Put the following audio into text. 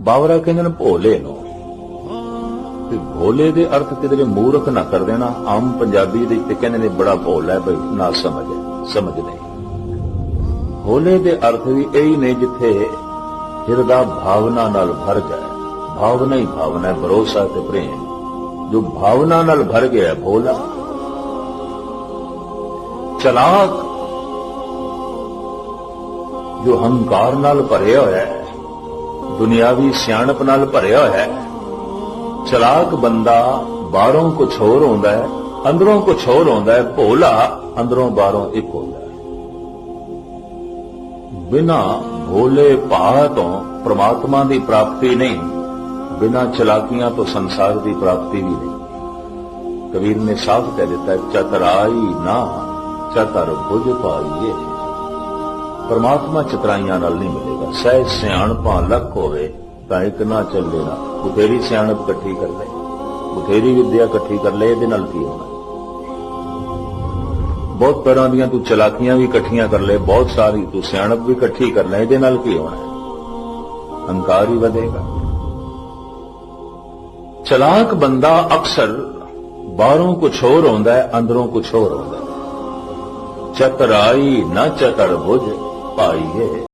ਬਾਵਰਾ ਕਹਿੰਦੇ ਨੇ ਭੋਲੇ ਨੂੰ। ਤੇ ਭੋਲੇ ਦੇ ਅਰਥ ਕਿਤੇ ਜੇ ਮੂਰਖ ਨਾ ਕਰ ਦੇਣਾ ਆਮ ਪੰਜਾਬੀ ਦੇ ਤੇ ਕਹਿੰਦੇ ਨੇ ਬੜਾ ਭੋਲਾ ਹੈ ਬਈ ਨਾ ਸਮਝ ਹੈ, ਸਮਝ ਨਹੀਂ। ਭੋਲੇ ਦੇ ਅਰਥ ਵੀ ਇਹੀ ਨੇ ਜਿੱਥੇ ਹਿਰਦਾ ਭਾਵਨਾ ਨਾਲ ਭਰ ਜਾਏ ਭਾਵਨਾ ਹੀ ਭਾਵਨਾ ਹੈ ਭਰੋਸਾ ਤੇ ਪ੍ਰੇਮ। ਜੋ ਭਾਵਨਾ ਨਾਲ ਭਰ ਗਿਆ ਭੋਲਾ। ਚਲਾਕ। ਜੋ ਹੰਕਾਰ ਨਾਲ ਭਰਿਆ ਹੋਇਆ ਹੈ ਦੁਨਿਆਵੀ ਸਿਆਣਪ ਨਾਲ ਭਰਿਆ ਹੋਇਆ ਹੈ। ਚਲਾਕ ਬੰਦਾ ਬਾਹਰੋਂ ਕੁਛ ਹੋਰ ਹੁੰਦਾ ਹੈ, ਅੰਦਰੋਂ ਕੁਛ ਹੋਰ ਹੁੰਦਾ ਹੈ, ਭੋਲਾ ਅੰਦਰੋਂ ਬਾਹਰੋਂ ਇੱਕ ਹੁੰਦਾ ਹੈ। ਬਿਨਾ ਭੋਲੇ ਭਾਅ ਤੋਂ ਪ੍ਰਮਾਤਮਾ ਦੀ ਪ੍ਰਾਪਤੀ ਨਹੀਂ, ਬਿਨਾ ਚਲਾਕੀਆਂ ਤੋਂ ਸੰਸਾਰ ਦੀ ਪ੍ਰਾਪਤੀ ਵੀ ਨਹੀਂ। ਕਬੀਰ ਨੇ ਸਾਫ਼ ਕਹਿ ਦਿੱਤਾ, ਚਤਰਾਈ ਨਾ, ਚਤਰ ਬੁਝ ਪਾਈਏ। ਪਰਮਾਤਮਾ ਚਤਰਾਈਆਂ ਨਾਲ ਨਹੀਂ ਮਿਲੇਗਾ। ਸਹਿ ਸਿਆਣਪਾਂ ਲੱਖ ਹੋਵੇ ਤਾਂ ਇੱਕ ਨਾ ਚੱਲੇ ਨਾ। ਬਥੇਰੀ ਸਿਆਣਪ ਇਕੱਠੀ ਕਰ ਲੈ ਬਥੇਰੀ ਵਿਦਿਆ ਇਕੱਠੀ ਕਰ ਲੈ ਇਹਦੇ ਨਾਲ ਕੀ ਹੋਣਾ? ਬਹੁਤ ਤਰ੍ਹਾਂ ਦੀਆਂ ਤੂੰ ਚਲਾਕੀਆਂ ਵੀ ਇਕੱਠੀਆਂ ਕਰ ਲੈ ਬਹੁਤ ਸਾਰੀ ਤੂੰ ਸਿਆਣਪ ਵੀ ਇਕੱਠੀ ਕਰ ਲੈ ਇਹਦੇ ਨਾਲ ਕੀ ਹੋਣਾ? ਹੰਕਾਰ ਹੀ ਵਧੇਗਾ। ਚਲਾਕ ਬੰਦਾ ਅਕਸਰ ਬਾਹਰੋਂ ਕੁਝ ਹੋਰ ਹੁੰਦਾ ਹੈ, ਅੰਦਰੋਂ ਕੁਝ ਹੋਰ ਹੁੰਦਾ ਹੈ। ਚਤਰਾਈ ਨਾ ਚਤਰ ਬੁਝ। ਪਾਈਏ